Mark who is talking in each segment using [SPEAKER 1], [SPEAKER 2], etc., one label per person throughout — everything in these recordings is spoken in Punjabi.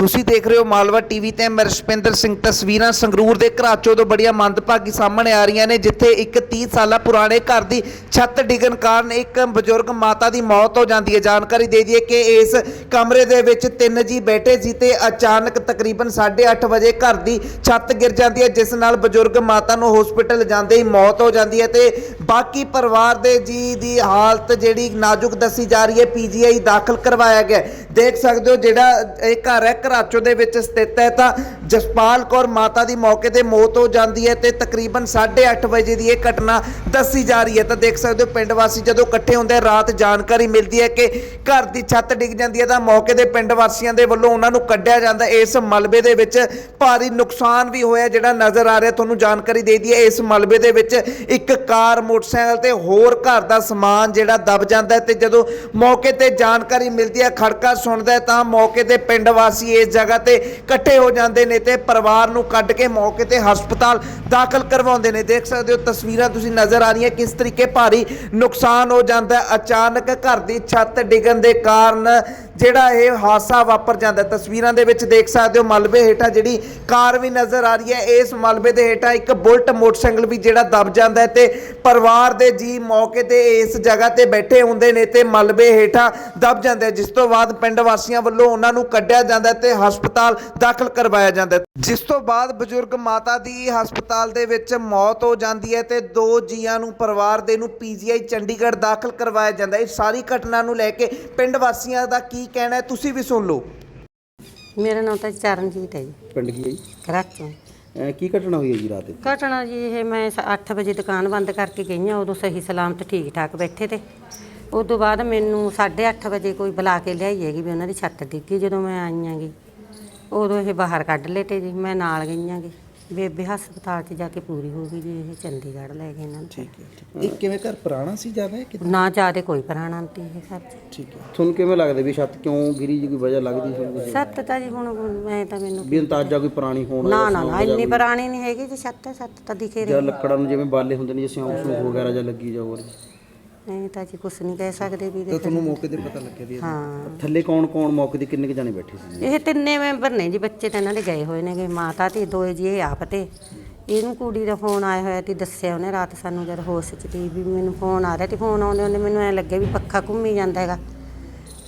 [SPEAKER 1] ਤੁਸੀਂ ਦੇਖ ਰਹੇ ਹੋ ਮਾਲਵਾ ਟੀਵੀ ਤੇ ਮੈਂ ਰਸ਼ਪਿੰਦਰ ਸਿੰਘ ਤਸਵੀਰਾਂ ਸੰਗਰੂਰ ਦੇ ਘਰਾਚੋ ਤੋਂ ਬੜੀਆਂ ਮੰਦਭਾਗੀ ਸਾਹਮਣੇ ਆ ਰਹੀਆਂ ਨੇ, ਜਿੱਥੇ ਇੱਕ 30 ਸਾਲਾ ਪੁਰਾਣੇ ਘਰ ਦੀ ਛੱਤ ਡਿੱਗਣ ਕਾਰਨ ਇੱਕ ਬਜ਼ੁਰਗ ਮਾਤਾ ਦੀ ਮੌਤ ਹੋ ਜਾਂਦੀ ਹੈ। ਜਾਣਕਾਰੀ ਦੇ ਦਈਏ ਕਿ ਇਸ ਕਮਰੇ ਦੇ ਵਿੱਚ ਤਿੰਨ ਜੀ ਬੈਠੇ ਸੀ ਤੇ ਅਚਾਨਕ ਤਕਰੀਬਨ 8:30 ਵਜੇ ਘਰ ਦੀ ਛੱਤ ਗਿਰ ਜਾਂਦੀ ਹੈ, ਜਿਸ ਨਾਲ ਬਜ਼ੁਰਗ ਮਾਤਾ ਨੂੰ ਹਸਪੀਟਲ ਜਾਂਦੇ ਹੀ ਮੌਤ ਹੋ ਜਾਂਦੀ ਹੈ ਤੇ ਬਾਕੀ ਪਰਿਵਾਰ ਦੇ ਜੀ ਦੀ ਹਾਲਤ ਜਿਹੜੀ ਨਾਜ਼ੁਕ ਦੱਸੀ ਜਾ ਰਹੀ ਹੈ, ਪੀਜੀਆਈ ਦਾਖਲ ਕਰਵਾਇਆ ਗਿਆ ਦੇਖ ਸਕਦੇ ਹੋ ਜਿਹੜਾ ਇਹ ਘਰ ਹੈ ਘਰਾਚੋ ਦੇ ਵਿੱਚ ਸਥਿਤ ਹੈ ਤਾਂ ਜਸਪਾਲ ਕੌਰ ਮਾਤਾ ਦੀ ਮੌਕੇ ਤੇ ਮੌਤ ਹੋ ਜਾਂਦੀ ਹੈ ਤੇ ਤਕਰੀਬਨ 8:30 ਵਜੇ ਦੀ ਇਹ ਘਟਨਾ ਦੱਸੀ ਜਾ ਰਹੀ ਹੈ। ਤਾਂ ਦੇਖ ਸਕਦੇ ਹੋ ਪਿੰਡ ਵਾਸੀ ਜਦੋਂ ਇਕੱਠੇ ਹੁੰਦੇ ਰਾਤ ਜਾਣਕਾਰੀ ਮਿਲਦੀ ਹੈ ਕਿ ਘਰ ਦੀ ਛੱਤ ਡਿੱਗ ਜਾਂਦੀ ਹੈ ਤਾਂ ਮੌਕੇ ਦੇ ਪਿੰਡ ਵਾਸੀਆਂ ਦੇ ਵੱਲੋਂ ਉਹਨਾਂ ਨੂੰ ਕੱਢਿਆ ਜਾਂਦਾ ਇਸ ਮਲਬੇ ਦੇ ਵਿੱਚ ਭਾਰੀ ਨੁਕਸਾਨ ਵੀ ਹੋਇਆ ਜਿਹੜਾ ਨਜ਼ਰ ਆ ਰਿਹਾ, ਤੁਹਾਨੂੰ ਜਾਣਕਾਰੀ ਦੇ ਦਈਏ। ਇਸ ਮਲਬੇ ਦੇ ਵਿੱਚ ਇੱਕ ਕਾਰ, ਮੋਟਰਸਾਈਕਲ ਤੇ ਹੋਰ ਘਰ ਦਾ ਸਮਾਨ ਜਿਹੜਾ ਦਬ ਜਾਂਦਾ ਹੈ ਤੇ ਜਦੋਂ ਮੌਕੇ ਤੇ ਜਾਣਕਾਰੀ ਮਿਲਦੀ ਹੈ, ਖੜਕਾ ਸੁਣਦਾ ਤਾਂ ਮੌਕੇ ਤੇ ਪਿੰਡ ਵਾਸੀ ਇਸ ਜਗ੍ਹਾ ਤੇ ਇਕੱਠੇ ਹੋ ਜਾਂਦੇ ਨੇ ਤੇ ਪਰਿਵਾਰ ਨੂੰ ਕੱਢ ਕੇ ਮੌਕੇ ਤੇ ਹਸਪਤਾਲ ਦਾਖਲ ਕਰਵਾਉਂਦੇ ਨੇ। ਦੇਖ ਸਕਦੇ ਹੋ ਤਸਵੀਰਾਂ ਤੁਸੀਂ ਨਜ਼ਰ ਆ ਰਹੀਆਂ ਕਿਸ ਤਰੀਕੇ ਭਾਰੀ ਨੁਕਸਾਨ ਹੋ ਜਾਂਦਾ ਅਚਾਨਕ ਘਰ ਦੀ ਛੱਤ ਡਿੱਗਣ ਦੇ ਕਾਰਨ ਜਿਹੜਾ ਇਹ ਹਾਦਸਾ ਵਾਪਰ ਜਾਂਦਾ ਤਸਵੀਰਾਂ ਦੇ ਵਿੱਚ ਦੇਖ ਸਕਦੇ ਹੋ ਮਲਬੇ ਹੇਠਾਂ ਜਿਹੜੀ ਕਾਰ ਵੀ ਨਜ਼ਰ ਆ ਰਹੀ ਹੈ। ਇਸ ਮਲਬੇ ਦੇ ਹੇਠਾਂ ਇੱਕ ਬੁਲਟ ਮੋਟਰਸਾਈਕਲ ਵੀ ਜਿਹੜਾ ਦਬ ਜਾਂਦਾ ਹੈ ਤੇ ਪਰਿਵਾਰ ਦੇ ਜੀ ਮੌਕੇ ਤੇ ਇਸ ਜਗ੍ਹਾ ਤੇ ਬੈਠੇ ਹੁੰਦੇ ਨੇ ਤੇ ਮਲਬੇ ਹੇਠਾਂ ਦਬ ਜਾਂਦੇ ਆ, ਜਿਸ ਤੋਂ ਬਾਅਦ ਪਿੰਡ ਵਾਸੀਆਂ ਵੱਲੋਂ ਉਹਨਾਂ ਨੂੰ ਕੱਢਿਆ ਜਾਂਦਾ ਹੈ ਤੇ ਹਸਪਤਾਲ ਦਾਖਲ ਕਰਵਾਇਆ ਜਾਂਦਾ। ਜਿਸ ਤੋਂ ਬਾਅਦ ਬਜ਼ੁਰਗ ਮਾਤਾ ਦੀ ਹਸਪਤਾਲ ਦੇ ਵਿੱਚ ਮੌਤ ਹੋ ਜਾਂਦੀ ਹੈ ਤੇ ਦੋ ਜੀਆਂ ਨੂੰ ਪਰਿਵਾਰ ਦੇ ਨੂੰ ਪੀਜੀਆਈ ਚੰਡੀਗੜ੍ਹ ਦਾਖਲ ਕਰਵਾਇਆ ਜਾਂਦਾ ਹੈ। ਇਸ ਸਾਰੀ ਘਟਨਾ ਨੂੰ ਲੈ ਕੇ ਪਿੰਡ ਵਾਸੀਆਂ ਦਾ ਕੀ ਕਹਿਣਾ ਹੈ ਤੁਸੀਂ ਵੀ ਸੁਣ ਲਓ।
[SPEAKER 2] ਮੇਰਾ ਨਾਮ ਤਾਂ ਚਰਨਜੀਤ ਹੈ ਜੀ।
[SPEAKER 3] ਪਿੰਡ ਕੀ ਹੈ ਜੀ?
[SPEAKER 2] ਕਰਾਚੋਂ
[SPEAKER 3] ਅਹ ਕੀ ਘਟਨਾ ਹੋਈ ਹੈ ਜੀ ਰਾਤ ਨੂੰ
[SPEAKER 2] ਘਟਨਾ ਜੀ ਇਹ ਮੈਂ 8 ਵਜੇ ਦੁਕਾਨ ਬੰਦ ਕਰਕੇ ਗਈ ਹਾਂ ਉਦੋਂ ਸਹੀ ਸਲਾਮਤ ਠੀਕ ਠਾਕ ਬੈਠੇ ਤੇ। ਉਸ ਤੋਂ ਬਾਅਦ ਮੈਨੂੰ 8:30 ਵਜੇ ਕੋਈ ਬੁਲਾ ਕੇ ਲਿਆਈ ਹੈਗੀ ਵੀ ਉਹਨਾਂ ਦੀ ਛੱਤ ਡਿੱਗੀ ਜਦੋਂ ਮੈਂ ਆਈ ਆਂਗੀ ਉਦੋਂ ਇਹ ਬਾਹਰ ਕੱਢ ਤੇ ਜੀ ਮੈਂ ਨਾਲ ਗਈ ਆਂਗੀ ਬੇਬੇ ਹਸਪਤਾਲ 'ਚ ਜਾ ਕੇ ਪੂਰੀ ਹੋ ਗਈ ਜੀ ਇਹ ਚੰਡੀਗੜ੍ਹ ਲੈ ਗਏ ਇਹਨਾਂ ਨੂੰ।
[SPEAKER 3] ਠੀਕ ਹੈ ਇਹ ਕਿਵੇਂ ਘਰ ਪੁਰਾਣਾ ਸੀ ਜ਼ਿਆਦਾ ਹੈ ਕਿ
[SPEAKER 2] ਨਾ ਜ਼ਿਆਦੇ ਕੋਈ ਪ੍ਰਾਣਾ ਨਹੀਂ ਇਹ 'ਚ।
[SPEAKER 3] ਠੀਕ ਹੈ। ਤੁਹਾਨੂੰ ਕਿਵੇਂ ਲੱਗਦਾ ਵੀ ਛੱਤ ਕਿਉਂ ਗਿਰੀ ਜੀ ਕੋਈ ਵਜ੍ਹਾ ਲੱਗਦੀ ਸੀ
[SPEAKER 2] ਛੱਤ ਤਾਂ ਜੀ ਹੁਣ ਮੈਂ ਤਾਂ ਮੈਨੂੰ
[SPEAKER 3] ਵੀ ਅੰਦਾਜ਼ਾ ਕੋਈ ਪੁਰਾਣੀ ਹੋਣ
[SPEAKER 2] ਨਾ ਨਾ ਨਾ ਇੰਨੀ ਪੁਰਾਣੀ ਨਹੀਂ ਹੈਗੀ ਜੀ ਛੱਤ ਛੱਤ ਤਾਂ ਦਿਖੇ ਰਹੀ।
[SPEAKER 3] ਜਾਂ ਲੱਕੜਾਂ ਨੂੰ ਜਿਵੇਂ ਬਾਲੇ ਹੁੰਦੇ ਨੇ ਜਿਵੇਂ ਸਿਉਂਕ ਸੂਕ ਵਗੈਰਾ ਜਾਂ ਲੱਗੀ ਜਾ ਹੋਰ।
[SPEAKER 2] ਐਂ ਤਾਂ ਜੀ ਕੁਛ ਨਹੀਂ ਕਹਿ ਸਕਦੇ ਵੀ
[SPEAKER 3] ਤਾਂ ਤੁਹਾਨੂੰ ਮੌਕੇ ਤੇ ਪਤਾ ਲੱਗਿਆ ਵੀ
[SPEAKER 2] ਹਾਂ।
[SPEAKER 3] ਥੱਲੇ ਕੌਣ ਕੌਣ ਮੌਕੇ ਤੇ ਕਿੰਨੇ ਕੁ ਜਾਣੇ ਬੈਠੇ ਸੀ
[SPEAKER 2] ਇਹ ਤਿੰਨੇ ਮੈਂਬਰ ਨੇ ਜੀ ਬੱਚੇ ਤਾਂ ਇਹਨਾਂ ਦੇ ਗਏ ਹੋਏ ਨੇਗੇ ਮਾਤਾ ਤੇ ਦੋਏ ਜੀ ਇਹ ਆਪ ਤੇ। ਇਹਨੂੰ ਕੁੜੀ ਦਾ ਫੋਨ ਆਇਆ ਹੋਇਆ ਤੇ ਦੱਸਿਆ ਉਹਨੇ ਰਾਤ ਸਾਨੂੰ ਜਦ ਹੋਸ਼ ਚ ਤੀ ਵੀ ਮੈਨੂੰ ਫੋਨ ਆ ਰਿਹਾ ਤੇ ਫੋਨ ਆਉਂਦੇ ਉਹਨੇ ਮੈਨੂੰ ਐ ਲੱਗਿਆ ਵੀ ਪੱਖਾ ਘੁੰਮੀ ਜਾਂਦਾ ਹੈਗਾ।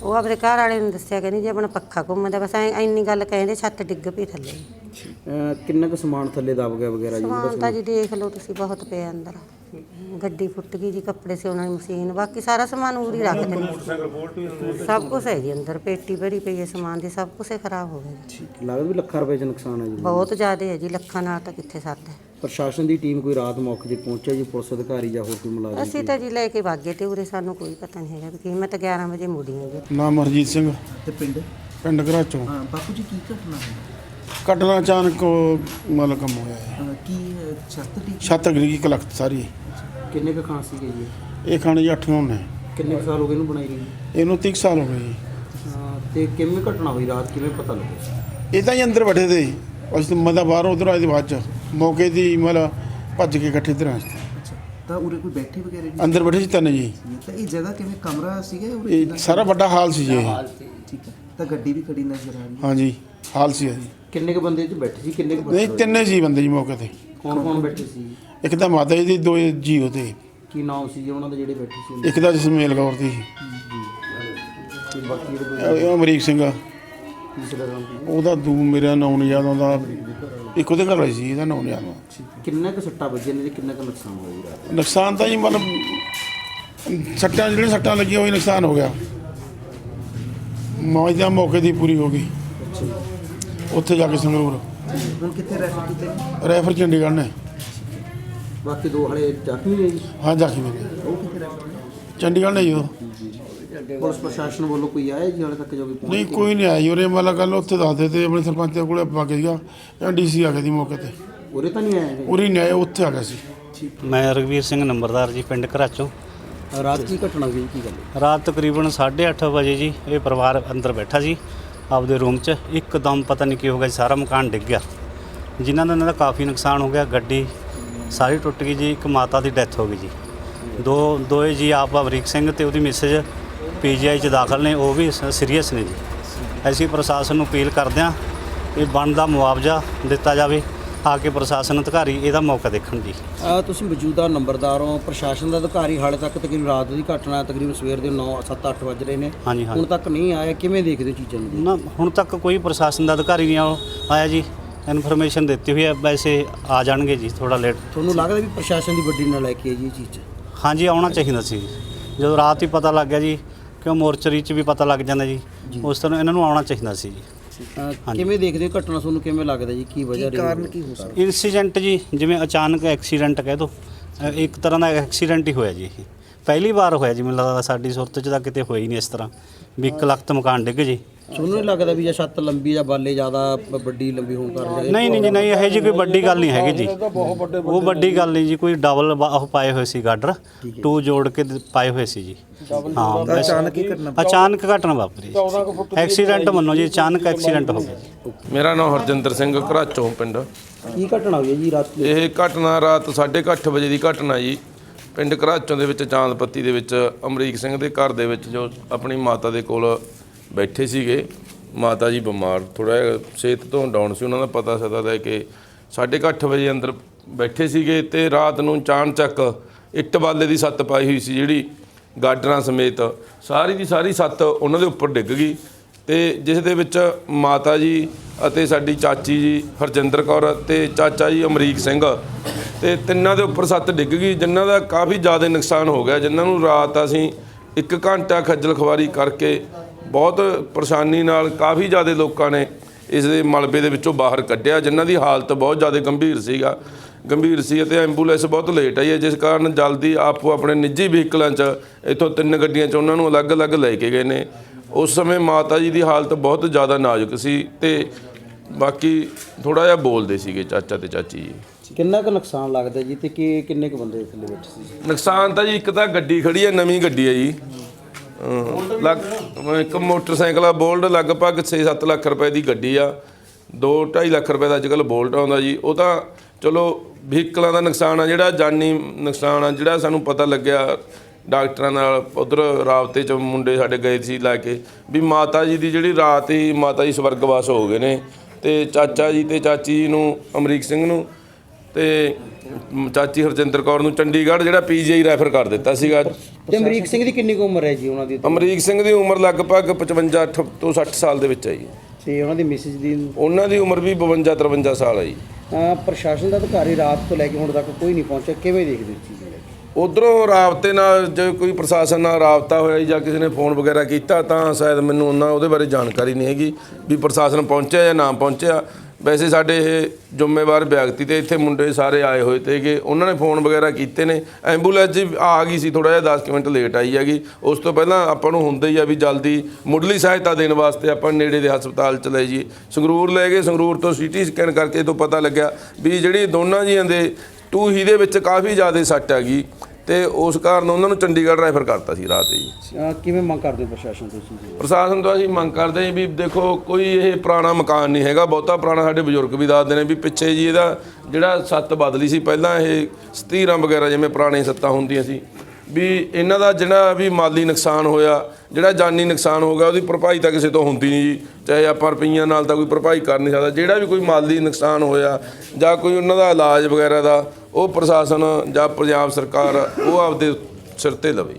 [SPEAKER 2] ਉਹ ਆਪਣੇ ਘਰ ਵਾਲੇ ਨੂੰ ਦੱਸਿਆ ਕਹਿੰਦੀ ਜੀ ਆਪਣਾ ਪੱਖਾ ਘੁੰਮਦਾ ਬਸ ਐ ਇੰਨੀ ਗੱਲ ਕਹਿੰਦੇ ਛੱਤ ਡਿੱਗ ਪਈ ਥੱਲੇ।
[SPEAKER 3] ਅਹ ਕਿੰਨਾ ਕੁ ਸਮਾਨ ਥੱਲੇ ਦਬ ਗਿਆ ਵਗੈਰਾ ਜੀ?
[SPEAKER 2] ਸਮਾਨ ਤਾਂ ਜੀ ਦੇਖ ਲਓ ਤੁਸੀਂ ਬਹੁਤ ਪਿਆ ਅੰਦਰ। ਗੱਡੀ ਫੁੱਟ ਗਈ ਜੀ ਕੱਪੜੇ ਸਿਉਣ ਵਾਲੀ ਮਸ਼ੀਨ ਬਾਕੀ ਸਾਰਾ ਸਮਾਨ ਉਰੀ ਰੱਖ ਦਿੰਦੇ ਸਭ ਕੁਝ ਹੈ ਜੀ ਅੰਦਰ ਪੇਟੀ ਭਰੀ ਪਈ ਹੈ ਸਮਾਨ ਦੀ ਸਭ ਕੁਝ ਖਰਾਬ ਹੋ ਗਿਆ ਜੀ।
[SPEAKER 3] ਲੱਗਦਾ ਵੀ ਲੱਖਾਂ ਰੁਪਏ ਚ ਨੁਕਸਾਨ ਹੈ ਜੀ।
[SPEAKER 2] ਬਹੁਤ ਜ਼ਿਆਦਾ ਹੈ ਜੀ ਲੱਖਾਂ ਨਾਲ ਤਾਂ ਕਿੱਥੇ ਸਰਦਾ ਹੈ।
[SPEAKER 3] ਪ੍ਰਸ਼ਾਸਨ ਦੀ ਟੀਮ ਕੋਈ ਰਾਤ ਮੌਕੇ ਤੇ ਪਹੁੰਚਿਆ ਜੀ ਪੁਲਿਸ ਅਧਿਕਾਰੀ ਜਾਂ ਹੋਰ ਕੋਈ ਮੁਲਾਜ਼ਮ
[SPEAKER 2] ਅਸੀਂ ਤਾਂ ਜੀ ਲੈ ਕੇ ਭਾਗੇ ਤੇ ਉਰੇ ਸਾਨੂੰ ਕੋਈ ਪਤਾ ਨਹੀਂ ਹੈਗਾ ਕੀ ਮੈਂ ਤਾਂ 11 ਵਜੇ ਮੁੜੀ ਹਾਂ ਜੀ।
[SPEAKER 4] ਨਾਮ ਹਰਜੀਤ ਸਿੰਘ।
[SPEAKER 3] ਤੇ ਪਿੰਡ?
[SPEAKER 4] ਪਿੰਡ ਘਰਾਚੋਂ।
[SPEAKER 3] ਹਾਂ ਬਾਪੂ ਜੀ ਕੀ ਘਟਨਾ ਹੈ
[SPEAKER 4] ਕੱਟਣਾ ਅਚਾਨਕ ਮਤਲਬ ਕੰਮ ਹੋਇਆ ਹੈ
[SPEAKER 3] ਕੀ ਛੱਤ ਦੀ
[SPEAKER 4] ਛੱਤ ਗਿਰ ਗਈ ਕਲਖਤ ਸਾਰੀ।
[SPEAKER 3] ਕਿੰਨੇ ਕੁ ਖਾਂ ਸੀਗੇ ਜੀ?
[SPEAKER 4] ਇਹ ਖਾਣੇ ਜੀ 8 9 ਨੇ
[SPEAKER 3] ਕਿੰਨੇ ਕੁ ਸਾਲ ਹੋ ਗਏ ਇਹਨੂੰ ਬਣਾਈ ਗਈ
[SPEAKER 4] ਇਹਨੂੰ 30 ਸਾਲ ਹੋ ਗਏ ਜੀ।
[SPEAKER 3] ਹਾਂ, ਤੇ ਕਿਵੇਂ ਘਟਨਾ ਹੋਈ ਰਾਤ? ਕਿਵੇਂ ਪਤਾ ਲੱਗਿਆ?
[SPEAKER 4] ਇਹ ਤਾਂ ਹੀ ਅੰਦਰ ਬੈਠੇ ਤੇ। ਅਸੀਂ ਮਦਾ ਬਾਹਰ ਉਧਰ ਆਏ ਦੇ ਬਾਅਦ ਚ। ਮੌਕੇ ਦੀ ਮਤਲਬ ਭੱਜ ਕੇ ਇਕੱਠੇ ਤਰ੍ਹਾਂ
[SPEAKER 5] ਤਾਂ ਉਰੇ ਕੋਈ ਬੈਠੇ ਵਗੈਰੇ ਨਹੀਂ?
[SPEAKER 4] ਅੰਦਰ ਬੈਠੇ ਸੀ ਤਿੰਨ ਜੀ।
[SPEAKER 5] ਸੀ ਤਾਂ ਇਹ ਜਗ੍ਹਾ ਕਿਵੇਂ ਕਮਰਾ ਸੀਗਾ ਉਰੇ
[SPEAKER 4] ਇਹ ਸਾਰਾ ਵੱਡਾ ਹਾਲ ਸੀ ਜੀ ਇਹ।
[SPEAKER 5] ਠੀਕ ਹੈ। ਤਾਂ ਗੱਡੀ ਵੀ ਖੜੀ ਨਜ਼ਰ ਆ ਰਹੀ ਹੈ।
[SPEAKER 4] ਹਾਂਜੀ ਹਾਲ ਸੀ ਜੀ।
[SPEAKER 3] ਕਿੰਨੇ ਕੁ ਬੰਦੇ ਚ ਬੈਠੇ ਸੀ ਕਿੰਨੇ ਕੁ
[SPEAKER 4] ਨਹੀਂ ਤਿੰਨੇ ਸੀ ਬੰਦੇ ਜੀ ਮੌਕੇ ਤੇ।
[SPEAKER 3] ਕੌਣ ਕੌਣ ਬੈਠੇ ਸੀ?
[SPEAKER 4] ਇੱਕ ਤਾਂ ਮਾਤਾ ਜੀ ਦੀ ਦੋ ਜੀ ਉਹਦੇ।
[SPEAKER 3] ਕੀ ਨਾਮ ਸੀ ਜੀ ਉਹਨਾਂ ਦੇ ਜਿਹੜੇ ਬੈਠੇ ਸੀ?
[SPEAKER 4] ਇੱਕ ਦਾ ਜਸਮੇਲ ਕੌਰ ਦੀ।
[SPEAKER 3] ਤੇ ਬਾਕੀ ਦੇ ਕੋਈ
[SPEAKER 4] ਇਹ ਅਮਰੀਕ ਸਿੰਘ।
[SPEAKER 3] ਨਾਮ
[SPEAKER 4] ਉਹਦਾ ਦੂ ਮੇਰਾ ਨਾਮ ਨਹੀਂ ਯਾਦ ਆਉਂਦਾ ਇੱਕ ਉਹਦੇ ਘਰ ਵਾਲੀ ਸੀ ਇਹਦਾ ਨਾਮ ਨਹੀਂ ਯਾਦ ਆਉਂਦਾ
[SPEAKER 3] ਕਿੰਨਾ ਕੁ ਸੱਟਾ ਵੱਜੇ ਨੇ ਤੇ ਕਿੰਨਾ ਕੁ ਨੁਕਸਾਨ ਹੋਇਆ ਜੀ ਰਾਤ
[SPEAKER 4] ਨੁਕਸਾਨ ਤਾਂ ਜੀ ਮਤਲਬ ਸੱਟਾਂ ਜਿਹੜੀਆਂ ਸੱਟਾਂ ਲੱਗੀਆਂ ਹੋਈ ਨੁਕਸਾਨ ਹੋ ਗਿਆ। ਮੌਜ ਦਾ ਮੌਕੇ ਦੀ ਪੂਰੀ ਹੋ ਗਈ। ਉੱਥੇ ਜਾ ਕੇ ਸੰਗਰੂਰ।
[SPEAKER 5] ਹੁਣ ਕਿੱਥੇ ਰੈਫਰ ਕੀਤੇ? ਨੇ?
[SPEAKER 4] ਰੈਫਰ ਚੰਡੀਗੜ੍ਹ ਨੇ।
[SPEAKER 3] ਬਾਕੀ ਦੋ ਹਲੇ ਜ਼ਖਮੀ ਨੇ ਜੀ?
[SPEAKER 4] ਹਾਂ ਜਾ ਕੇ
[SPEAKER 5] ਉਹ ਕਿੱਥੇ ਰੈਫਰ
[SPEAKER 4] ਚੰਡੀਗੜ੍ਹ ਨੇ ਜਦੋਂ
[SPEAKER 3] ਪੁਲਿਸ ਪ੍ਰਸ਼ਾਸਨ ਵੱਲੋਂ ਕੋਈ ਆਇਆ ਜੀ ਹਾਲੇ ਤੱਕ ਜੋ ਵੀ
[SPEAKER 4] ਨਹੀਂ ਕੋਈ ਨਹੀਂ ਆਇਆ ਉਹਨੇ ਮਤਲਬ ਗੱਲ ਉੱਥੇ ਦੱਸਦੇ ਤੇ ਆਪਣੇ ਸਰਪੰਚ ਦੇ ਕੋਲੇ ਪਾ ਕੇ ਜਾਂ ਡੀਸੀ ਆ ਗਿਆ ਦੀ ਮੌਕੇ ਤੇ।
[SPEAKER 3] ਉਰੇ ਤਾਂ ਨਹੀਂ ਆਇਆ
[SPEAKER 4] ਉਰੀ ਨਿਆਏ ਉੱਥੇ ਆ ਗਿਆ ਸੀ।
[SPEAKER 6] ਮੈਂ ਰਗਵੀਰ ਸਿੰਘ ਨੰਬਰਦਾਰ ਜੀ ਪਿੰਡ ਘਰਾਚੋਂ।
[SPEAKER 3] ਰਾਤ ਕੀ ਘਟਨਾ ਹੋਈ? ਕੀ ਗੱਲ?
[SPEAKER 6] ਰਾਤ ਤਕਰੀਬਨ 8:30 ਵਜੇ ਜੀ ਇਹ ਪਰਿਵਾਰ ਅੰਦਰ ਬੈਠਾ ਸੀ ਆਪਦੇ ਰੂਮ 'ਚ। ਇੱਕਦਮ ਪਤਾ ਨਹੀਂ ਕੀ ਹੋ ਗਿਆ ਜੀ ਸਾਰਾ ਮਕਾਨ ਡਿੱਗ ਗਿਆ। ਜਿਨ੍ਹਾਂ ਦਾ ਇਹਨਾਂ ਦਾ ਕਾਫੀ ਨੁਕਸਾਨ ਹੋ ਗਿਆ ਗੱਡੀ ਸਾਰੀ ਟੁੱਟ ਗਈ ਜੀ ਇੱਕ ਮਾਤਾ ਦੀ ਡੈਥ ਹੋ ਗਈ ਜੀ। ਦੋ ਦੋਏ ਜੀ ਆਪ ਅਮਰੀਕ ਸਿੰਘ ਤੇ ਉਹਦੀ ਮਿਸਜ ਪੀਜੀਆਈ 'ਚ ਦਾਖਲ ਨੇ ਉਹ ਵੀ ਸੀਰੀਅਸ ਨੇ ਜੀ। ਅਸੀਂ ਪ੍ਰਸ਼ਾਸਨ ਨੂੰ ਅਪੀਲ ਕਰਦੇ ਹਾਂ ਇਹ ਬਣਦਾ ਮੁਆਵਜ਼ਾ ਦਿੱਤਾ ਜਾਵੇ ਆ ਕੇ ਪ੍ਰਸ਼ਾਸਨ ਅਧਿਕਾਰੀ ਇਹਦਾ ਮੌਕਾ ਦੇਖਣ ਜੀ।
[SPEAKER 3] ਆ ਤੁਸੀਂ ਮੌਜੂਦਾ ਨੰਬਰਦਾਰ ਹੋ ਪ੍ਰਸ਼ਾਸਨ ਦਾ ਅਧਿਕਾਰੀ ਹਾਲੇ ਤੱਕ ਤਕਰੀਬਨ ਰਾਤ ਦੀ ਘਟਨਾ ਤਕਰੀਬਨ ਸਵੇਰ ਦੇ 9 7 8 ਵਜ ਰਹੇ ਨੇ। ਹੁਣ ਤੱਕ ਨਹੀਂ ਆਇਆ ਕਿਵੇਂ ਦੇਖਦੇ ਚੀਜ਼ਾਂ ਨੂੰ?
[SPEAKER 6] ਨਾ ਹੁਣ ਤੱਕ ਕੋਈ ਪ੍ਰਸ਼ਾਸਨ ਦਾ ਅਧਿਕਾਰੀ ਨਹੀਂ ਆਇਆ ਜੀ। ਇਨਫੋਰਮੇਸ਼ਨ ਦਿੱਤੀ ਹੋਈ ਹੈ ਵੈਸੇ ਆ ਜਾਣਗੇ ਜੀ ਥੋੜਾ ਲੇਟ।
[SPEAKER 3] ਤੁਹਾਨੂੰ ਲੱਗਦਾ ਵੀ ਪ੍ਰਸ਼ਾਸਨ ਦੀ ਵੱਡੀ ਨਾਲ ਲੈ ਕੇ ਜੀ ਇਹ ਚੀਜ਼?
[SPEAKER 6] ਹਾਂਜੀ ਆਉਣਾ ਚਾਹੀਦਾ ਸੀ। ਜਦੋਂ ਰਾਤ ਹੀ ਪਤਾ ਲੱਗ ਗਿਆ ਜੀ ਕਿਉਂ ਮੋਰਚਰੀ 'ਚ ਵੀ ਪਤਾ ਲੱਗ ਜਾਂਦਾ ਜੀ। ਉਸ ਤਰ੍ਹਾਂ ਇਹਨਾਂ ਨੂੰ ਆਉਣਾ ਚਾਹੀਦਾ ਸੀ। ਜੀ
[SPEAKER 3] ਅਹ ਕਿਵੇਂ ਦੇਖਦੇ ਹੋ ਘਟਨਾ ਤੁਹਾਨੂੰ ਕਿਵੇਂ ਲੱਗਦਾ ਜੀ? ਕੀ ਵਜ੍ਹਾ
[SPEAKER 5] ਕੀ
[SPEAKER 3] ਰਹੀ
[SPEAKER 5] ਕਾਰਨ ਕੀ ਹੋ ਸਕਦਾ?
[SPEAKER 6] ਇਨਸੀਡੈਂਟ ਜੀ ਜਿਵੇਂ ਅਚਾਨਕ ਐਕਸੀਡੈਂਟ ਕਹਿ ਦੋ। ਇੱਕ ਤਰ੍ਹਾਂ ਦਾ ਐਕਸੀਡੈਂਟ ਹੀ ਹੋਇਆ ਜੀ ਇਹ। ਪਹਿਲੀ ਵਾਰ ਹੋਇਆ ਜੀ ਮੈਨੂੰ ਲੱਗਦਾ ਸਾਡੀ ਸੁਰਤ 'ਚ ਤਾਂ ਕਿਤੇ ਹੋਇਆ ਹੀ ਨਹੀਂ ਇਸ ਤਰ੍ਹਾਂ। ਵੀ ਇੱਕ ਲੱਖ ਤੋਂ ਮਕਾਨ ਡਿੱਗ ਜੀ।
[SPEAKER 3] ਤੁਹਾਨੂੰ ਨਹੀਂ ਲੱਗਦਾ ਵੀ ਜੇ ਛੱਤ ਲੰਬੀ ਜਾਂ ਬਾਲੇ ਜ਼ਿਆਦਾ ਵੱਡੀ ਲੰਬੀ ਹੋਣ ਕਾਰਨ
[SPEAKER 6] ਨਹੀਂ ਨਹੀਂ ਜੀ ਨਹੀਂ ਇਹ ਜੀ ਕੋਈ ਵੱਡੀ ਗੱਲ ਨਹੀਂ ਹੈਗੀ ਜੀ। ਉਹ ਵੱਡੀ ਗੱਲ ਨਹੀਂ ਜੀ ਕੋਈ ਡਬਲ ਉਹ ਪਾਏ ਹੋਏ ਸੀ ਗਾਡਰ ਟੂ ਜੋੜ ਕੇ ਪਾਏ ਹੋਏ ਸੀ ਜੀ। ਹਾਂ
[SPEAKER 5] ਅਚਾਨਕ ਹੀ ਘਟਨਾ
[SPEAKER 6] ਅਚਾਨਕ ਘਟਨਾ ਵਾਪਰੀ। ਐਕਸੀਡੈਂਟ ਮੰਨੋ ਜੀ ਅਚਾਨਕ ਐਕਸੀਡੈਂਟ ਹੋ ਗਿਆ
[SPEAKER 7] ਮੇਰਾ ਨਾਮ ਹਰਜਿੰਦਰ ਸਿੰਘ ਘਰਾਚੋਂ ਪਿੰਡ।
[SPEAKER 3] ਕੀ ਘਟਨਾ ਹੋਈ ਜੀ ਰਾਤ ਨੂੰ?
[SPEAKER 7] ਇਹ ਘਟਨਾ ਰਾਤ 8:30 ਵਜੇ ਦੀ ਘਟਨਾ ਜੀ। ਪਿੰਡ ਘਰਾਚੋਂ ਦੇ ਵਿੱਚ, ਚਾਂਦਪੱਤੀ ਦੇ ਵਿੱਚ, ਅਮਰੀਕ ਸਿੰਘ ਦੇ ਘਰ ਦੇ ਵਿੱਚ ਜੋ ਆਪਣੀ ਮਾਤਾ ਦੇ ਕੋਲ ਬੈਠੇ ਸੀਗੇ। ਮਾਤਾ ਜੀ ਬਿਮਾਰ ਥੋੜਾ ਸਿਹਤ ਤੋਂ ਡਾਊਨ ਸੀ, ਉਹਨਾਂ ਦਾ ਪਤਾ ਸਦਾ ਦਾ ਕਿ 8:30 ਵਜੇ ਅੰਦਰ ਬੈਠੇ ਸੀਗੇ ਤੇ ਰਾਤ ਨੂੰ ਚਾਣਚੱਕ ਇੱਟ ਬਾਲੇ ਦੀ ਸੱਤ ਪਾਈ ਹੋਈ ਸੀ, ਜਿਹੜੀ ਗਾਡਰਾਂ ਸਮੇਤ ਸਾਰੀ ਦੀ ਸਾਰੀ ਸੱਤ ਉਹਨਾਂ ਦੇ ਉੱਪਰ ਡਿੱਗ ਗਈ। ਤੇ ਜਿਸ ਦੇ ਵਿੱਚ ਮਾਤਾ ਜੀ ਅਤੇ ਸਾਡੀ ਚਾਚੀ ਜੀ ਹਰਜਿੰਦਰ ਕੌਰ ਅਤੇ ਚਾਚਾ ਜੀ ਅਮਰੀਕ ਸਿੰਘ। ਤੇ ਤਿੰਨਾਂ ਦੇ ਉੱਪਰ ਸੱਤ ਡਿੱਗ ਗਈ, ਜਿਨ੍ਹਾਂ ਦਾ ਕਾਫੀ ਜ਼ਿਆਦਾ ਨੁਕਸਾਨ ਹੋ ਗਿਆ, ਜਿਨ੍ਹਾਂ ਨੂੰ ਰਾਤ ਅਸੀਂ ਇੱਕ ਘੰਟਾ ਖੱਜਲ ਖਵਾਰੀ ਕਰਕੇ ਬਹੁਤ ਪਰੇਸ਼ਾਨੀ ਨਾਲ ਕਾਫੀ ਜ਼ਿਆਦਾ ਲੋਕਾਂ ਨੇ ਇਸ ਦੇ ਮਲਬੇ ਦੇ ਵਿੱਚੋਂ ਬਾਹਰ ਕੱਢਿਆ, ਜਿਨ੍ਹਾਂ ਦੀ ਹਾਲਤ ਬਹੁਤ ਜ਼ਿਆਦਾ ਗੰਭੀਰ ਸੀਗਾ। ਗੰਭੀਰ ਸੀ ਅਤੇ ਐਂਬੂਲੈਂਸ ਬਹੁਤ ਲੇਟ ਆਈ ਹੈ, ਜਿਸ ਕਾਰਨ ਜਲਦੀ ਆਪੋ ਆਪਣੇ ਨਿੱਜੀ ਵਹੀਕਲਾਂ 'ਚ ਇੱਥੋਂ ਤਿੰਨ ਗੱਡੀਆਂ 'ਚ ਉਹਨਾਂ ਨੂੰ ਅਲੱਗ-ਅਲੱਗ ਲੈ ਕੇ ਗਏ ਨੇ। ਉਸ ਸਮੇਂ ਮਾਤਾ ਜੀ ਦੀ ਹਾਲਤ ਬਹੁਤ ਜ਼ਿਆਦਾ ਨਾਜ਼ੁਕ ਸੀ ਤੇ ਬਾਕੀ ਥੋੜਾ ਜਿਹਾ ਬੋਲਦੇ ਸੀਗੇ ਚਾਚਾ ਤੇ ਚਾਚੀ ਜੀ।
[SPEAKER 3] ਕਿੰਨਾ ਕੁ ਨੁਕਸਾਨ ਲੱਗਦਾ ਜੀ ਤੇ ਕਿ ਕਿੰਨੇ ਕੁ ਬੰਦੇ ਥੱਲੇ ਬੈਠੇ ਸੀ?
[SPEAKER 7] ਨੁਕਸਾਨ ਤਾਂ ਜੀ ਇੱਕ ਤਾਂ ਗੱਡੀ ਖੜੀ ਹੈ ਨਵੀਂ ਗੱਡੀ ਹੈ ਜੀ। ਲੱਗ ਇੱਕ ਮੋਟਰਸਾਈਕਲ ਆ ਬੋਲਡ ਲਗਭਗ 6-7 ਲੱਖ ਰੁਪਏ ਦੀ ਗੱਡੀ ਆ। 2-2.5 ਲੱਖ ਰੁਪਏ ਦਾ ਅੱਜਕੱਲ ਬੋਲਟ ਆਉਂਦਾ ਜੀ। ਉਹ ਤਾਂ ਚਲੋ ਵਹੀਕਲਾਂ ਦਾ ਨੁਕਸਾਨ ਆ ਜਿਹੜਾ ਜਾਨੀ ਨੁਕਸਾਨ ਆ ਜਿਹੜਾ ਸਾਨੂੰ ਪਤਾ ਲੱਗਿਆ ਡਾਕਟਰਾਂ ਨਾਲ ਉਧਰ ਰਾਬਤੇ ਚ ਮੁੰਡੇ ਸਾਡੇ ਗਏ ਸੀ ਲੈ ਕੇ ਵੀ ਮਾਤਾ ਜੀ ਦੀ ਜਿਹੜੀ ਰਾਤ ਹੀ ਮਾਤਾ ਜੀ ਸਵਰਗਵਾਸ ਹੋ ਗਏ ਨੇ ਤੇ ਚਾਚਾ ਜੀ ਤੇ ਚਾਚੀ ਜੀ ਨੂੰ ਅਮਰੀਕ ਸਿੰਘ ਨੂੰ ਤੇ ਚਾਚੀ ਹਰਜਿੰਦਰ ਕੌਰ ਨੂੰ ਚੰਡੀਗੜ੍ਹ ਜਿਹੜਾ ਪੀਜੀਆਈ ਰੈਫਰ ਕਰ ਦਿੱਤਾ ਸੀਗਾ।
[SPEAKER 3] ਤੇ ਅਮਰੀਕ ਸਿੰਘ ਦੀ ਕਿੰਨੀ ਕੁ ਉਮਰ ਹੈ ਜੀ ਉਹਨਾਂ ਦੀ?
[SPEAKER 7] ਅਮਰੀਕ ਸਿੰਘ ਦੀ ਉਮਰ ਲਗਭਗ 55 ਅੱਠ ਤੋਂ 60 ਸਾਲ ਦੇ ਵਿੱਚ ਹੈ ਜੀ।
[SPEAKER 3] ਤੇ ਉਹਨਾਂ ਦੀ ਮਿਸਿਸ ਦੀ
[SPEAKER 7] ਉਹਨਾਂ ਦੀ ਉਮਰ ਵੀ 52 53 ਸਾਲ ਹੈ ਜੀ।
[SPEAKER 3] ਪ੍ਰਸ਼ਾਸਨ ਦਾ ਅਧਿਕਾਰੀ ਰਾਤ ਤੋਂ ਲੈ ਕੇ ਹੁਣ ਤੱਕ ਕੋਈ ਨਹੀਂ ਪਹੁੰਚਿਆ। ਕਿਵੇਂ ਦੇਖਦੇ ਹੋ?
[SPEAKER 7] ਉਧਰੋਂ ਰਾਬਤੇ ਨਾਲ ਜੇ ਕੋਈ ਪ੍ਰਸ਼ਾਸਨ ਨਾਲ ਰਾਬਤਾ ਹੋਇਆ ਜਾਂ ਕਿਸੇ ਨੇ ਫੋਨ ਵਗੈਰਾ ਕੀਤਾ ਤਾਂ ਸ਼ਾਇਦ ਮੈਨੂੰ ਉਹਨਾਂ ਉਹਦੇ ਬਾਰੇ ਜਾਣਕਾਰੀ ਨਹੀਂ ਹੈਗੀ ਵੀ ਪ੍ਰਸ਼ਾਸਨ ਪਹੁੰਚਿਆ ਜਾਂ ਨਾ ਪਹੁੰਚਿਆ। ਵੈਸੇ ਸਾਡੇ ਇਹ ਜ਼ਿੰਮੇਵਾਰ ਵਿਅਕਤੀ ਤੇ ਇੱਥੇ ਮੁੰਡੇ ਸਾਰੇ ਆਏ ਹੋਏ ਤੇਗੇ ਉਹਨਾਂ ਨੇ ਫੋਨ ਵਗੈਰਾ ਕੀਤੇ ਨੇ। ਐਂਬੂਲੈਂਸ ਜੀ ਆ ਗਈ ਸੀ ਥੋੜਾ ਜਿਹਾ 10 ਕੁ ਮਿੰਟ ਲੇਟ ਆਈ ਹੈਗੀ। ਉਸ ਤੋਂ ਪਹਿਲਾਂ ਆਪਾਂ ਨੂੰ ਹੁੰਦਾ ਹੀ ਆ ਵੀ ਜਲਦੀ ਮੁੱਢਲੀ ਸਹਾਇਤਾ ਦੇਣ ਵਾਸਤੇ ਆਪਾਂ ਨੇੜੇ ਦੇ ਹਸਪਤਾਲ ਚ ਲੈ ਜੀ। ਸੰਗਰੂਰ ਲੈ ਗਏ। ਸੰਗਰੂਰ ਤੋਂ ਸੀਟੀ ਸਕੈਨ ਕਰਕੇ ਤੋਂ ਪਤਾ ਲੱਗਿਆ ਵੀ ਜਿਹੜੀ ਦੋਨਾਂ ਜੀਆਂ ਦੇ ਟੂ ਹੀ ਦੇ ਵਿੱਚ ਕਾਫੀ ਜ਼ਿਆਦਾ ਸੱਟ ਹੈਗੀ ਤੇ ਉਸ ਕਾਰਨ ਉਹਨਾਂ ਨੂੰ ਚੰਡੀਗੜ੍ਹ ਰੈਫਰ ਕਰਤਾ ਸੀ ਰਾਤ ਹੀ
[SPEAKER 3] ਅਹ ਕਿਵੇਂ ਮੰਗ ਕਰਦੇ ਹੋ ਪ੍ਰਸ਼ਾਸਨ ਤੋਂ ਦੀ
[SPEAKER 7] ਪ੍ਰਸ਼ਾਸਨ ਤੋਂ ਅਸੀਂ ਮੰਗ ਕਰਦੇ ਹਾਂ ਵੀ ਦੇਖੋ ਕੋਈ ਇਹ ਪੁਰਾਣਾ ਮਕਾਨ ਨਹੀਂ ਹੈਗਾ ਬਹੁਤਾ ਪੁਰਾਣਾ ਸਾਡੇ ਬਜ਼ੁਰਗ ਵੀ ਦੱਸਦੇ ਨੇ ਵੀ ਪਿੱਛੇ ਜੀ ਇਹਦਾ ਜਿਹੜਾ ਸੱਤ ਬਦਲੀ ਸੀ ਪਹਿਲਾਂ ਇਹ ਸਤੀਰਾਂ ਵਗੈਰਾ ਜਿਵੇਂ ਪੁਰਾਣੇ ਸੱਤਾਂ ਹੁੰਦੀਆਂ ਸੀ ਵੀ ਇਹਨਾਂ ਦਾ ਜਿਹੜਾ ਵੀ ਮਾਲੀ ਨੁਕਸਾਨ ਹੋਇਆ, ਜਿਹੜਾ ਜਾਨੀ ਨੁਕਸਾਨ ਹੋ ਗਿਆ, ਉਹਦੀ ਭਰਪਾਈ ਤਾਂ ਕਿਸੇ ਤੋਂ ਹੁੰਦੀ ਨਹੀਂ ਜੀ। ਚਾਹੇ ਆਪਾਂ ਰੁਪਈਆਂ ਨਾਲ ਤਾਂ ਕੋਈ ਭਰਪਾਈ ਕਰ ਨਹੀਂ ਸਕਦਾ। ਜਿਹੜਾ ਵੀ ਕੋਈ ਮਾਲੀ ਨੁਕਸਾਨ ਹੋਇਆ ਜਾਂ ਕੋਈ ਉਹਨਾਂ ਦਾ ਇਲਾਜ ਵਗੈਰਾ ਦਾ, ਉਹ ਪ੍ਰਸ਼ਾਸਨ ਜਾਂ ਪੰਜਾਬ ਸਰਕਾਰ ਉਹ ਆਪਦੇ ਸਿਰ ਤੇ ਲਵੇ